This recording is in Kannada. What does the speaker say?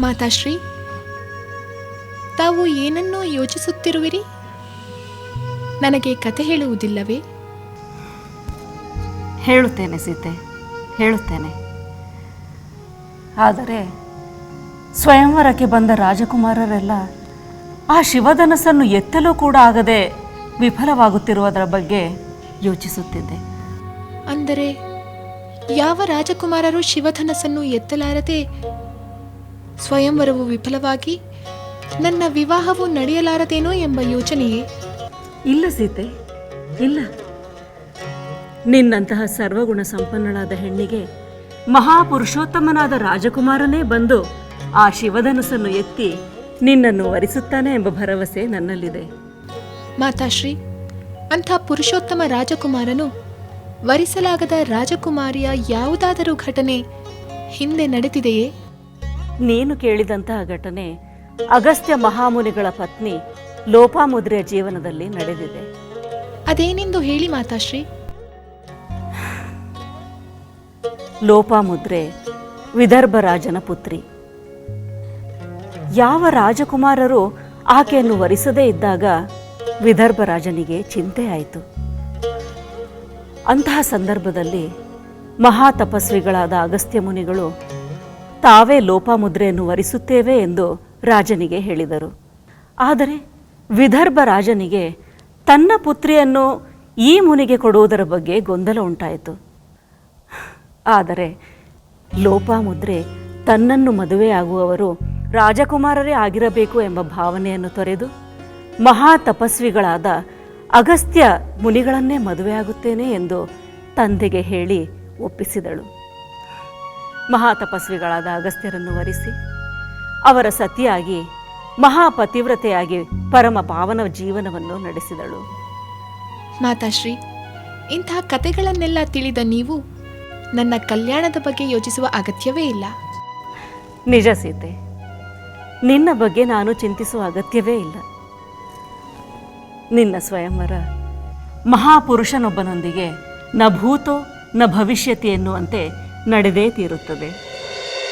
ಮಾತಾಶ್ರೀ ತಾವು ಏನನ್ನೋ ಯೋಚಿಸುತ್ತಿರುವಿರಿ? ನನಗೆ ಕತೆ ಹೇಳುವುದಿಲ್ಲವೇ? ಹೇಳುತ್ತೇನೆ ಸೀತೆ ಹೇಳುತ್ತೇನೆ. ಆದರೆ ಸ್ವಯಂವರಕ್ಕೆ ಬಂದ ರಾಜಕುಮಾರರೆಲ್ಲ ಆ ಶಿವಧನಸ್ಸನ್ನು ಎತ್ತಲೂ ಕೂಡ ಆಗದೆ ವಿಫಲವಾಗುತ್ತಿರುವುದರ ಬಗ್ಗೆ ಯೋಚಿಸುತ್ತಿದ್ದೆ. ಅಂದರೆ ಯಾವ ರಾಜಕುಮಾರರು ಶಿವಧನಸ್ಸನ್ನು ಎತ್ತಲಾರದೆ ಸ್ವಯಂವರವು ವಿಫಲವಾಗಿ ನನ್ನ ವಿವಾಹವು ನಡೆಯಲಾರದೇನೋ ಎಂಬ ಯೋಚನೆಯೇ? ಇಲ್ಲ ಸೀತೆ ಇಲ್ಲ. ನಿನ್ನಂತಹ ಸರ್ವಗುಣ ಸಂಪನ್ನಳಾದ ಹೆಣ್ಣಿಗೆ ಮಹಾಪುರುಷೋತ್ತಮನಾದ ರಾಜಕುಮಾರನೇ ಬಂದು ಆ ಶಿವಧನುಸನ್ನು ಎತ್ತಿ ನಿನ್ನನ್ನು ವರಿಸುತ್ತಾನೆ ಎಂಬ ಭರವಸೆ ನನ್ನಲ್ಲಿದೆ. ಮಾತಾಶ್ರೀ ಅಂಥ ಪುರುಷೋತ್ತಮ ರಾಜಕುಮಾರನು ವರಿಸಲಾಗದ ರಾಜಕುಮಾರಿಯ ಯಾವುದಾದರೂ ಘಟನೆ ಹಿಂದೆ ನಡೆದಿದೆಯೇ? ನೀನು ಕೇಳಿದಂತಹ ಘಟನೆ ಅಗಸ್ತ್ಯ ಮಹಾಮುನಿಗಳ ಪತ್ನಿ ಲೋಪಾಮುದ್ರೆಯ ಜೀವನದಲ್ಲಿ ನಡೆದಿದೆ. ಅದೇನೆಂದು ಹೇಳಿ ಮಾತಾಶ್ರೀ? ಲೋಪಾಮುದ್ರೆ ವಿದರ್ಭ ರಾಜನ ಪುತ್ರಿ. ಯಾವ ರಾಜಕುಮಾರರು ಆಕೆಯನ್ನು ವರಿಸದೇ ಇದ್ದಾಗ ವಿದರ್ಭ ರಾಜನಿಗೆ ಚಿಂತೆ ಆಯಿತು. ಅಂತಹ ಸಂದರ್ಭದಲ್ಲಿ ಮಹಾ ತಪಸ್ವಿಗಳಾದ ಅಗಸ್ತ್ಯ ಮುನಿಗಳು ತಾವೇ ಲೋಪಮುದ್ರೆಯನ್ನು ವರಿಸುತ್ತೇವೆ ಎಂದು ರಾಜನಿಗೆ ಹೇಳಿದರು. ಆದರೆ ವಿದರ್ಭ ರಾಜನಿಗೆ ತನ್ನ ಪುತ್ರಿಯನ್ನು ಈ ಮುನಿಗೆ ಕೊಡುವುದರ ಬಗ್ಗೆ ಗೊಂದಲ ಉಂಟಾಯಿತು. ಆದರೆ ಲೋಪಾಮುದ್ರೆ ತನ್ನನ್ನು ಮದುವೆಯಾಗುವವರು ರಾಜಕುಮಾರರೇ ಆಗಿರಬೇಕು ಎಂಬ ಭಾವನೆಯನ್ನು ತೊರೆದು ಮಹಾ ತಪಸ್ವಿಗಳಾದ ಅಗಸ್ತ್ಯ ಮುನಿಗಳನ್ನೇ ಮದುವೆಯಾಗುತ್ತೇನೆ ಎಂದು ತಂದೆಗೆ ಹೇಳಿ ಒಪ್ಪಿಸಿದಳು. ಮಹಾ ತಪಸ್ವಿಗಳಾದ ಅಗಸ್ತ್ಯರನ್ನು ವರಿಸಿ ಅವರ ಸತಿಯಾಗಿ ಮಹಾಪತಿವ್ರತೆಯಾಗಿ ಪರಮ ಪಾವನ ಜೀವನವನ್ನು ನಡೆಸಿದಳು. ಮಾತಾಶ್ರೀ ಇಂಥ ಕತೆಗಳನ್ನೆಲ್ಲ ತಿಳಿದ ನೀವು ನನ್ನ ಕಲ್ಯಾಣದ ಬಗ್ಗೆ ಯೋಚಿಸುವ ಅಗತ್ಯವೇ ಇಲ್ಲ. ನಿಜ ಸೀತೆ ನಿನ್ನ ಬಗ್ಗೆ ನಾನು ಚಿಂತಿಸುವ ಅಗತ್ಯವೇ ಇಲ್ಲ. ನಿನ್ನ ಸ್ವಯಂವರ ಮಹಾಪುರುಷನೊಬ್ಬನೊಂದಿಗೆ ನ ಭೂತೋ ನ ಭವಿಷ್ಯತಿ ಎನ್ನುವಂತೆ ನಡೆದೇ ತೀರುತ್ತದೆ.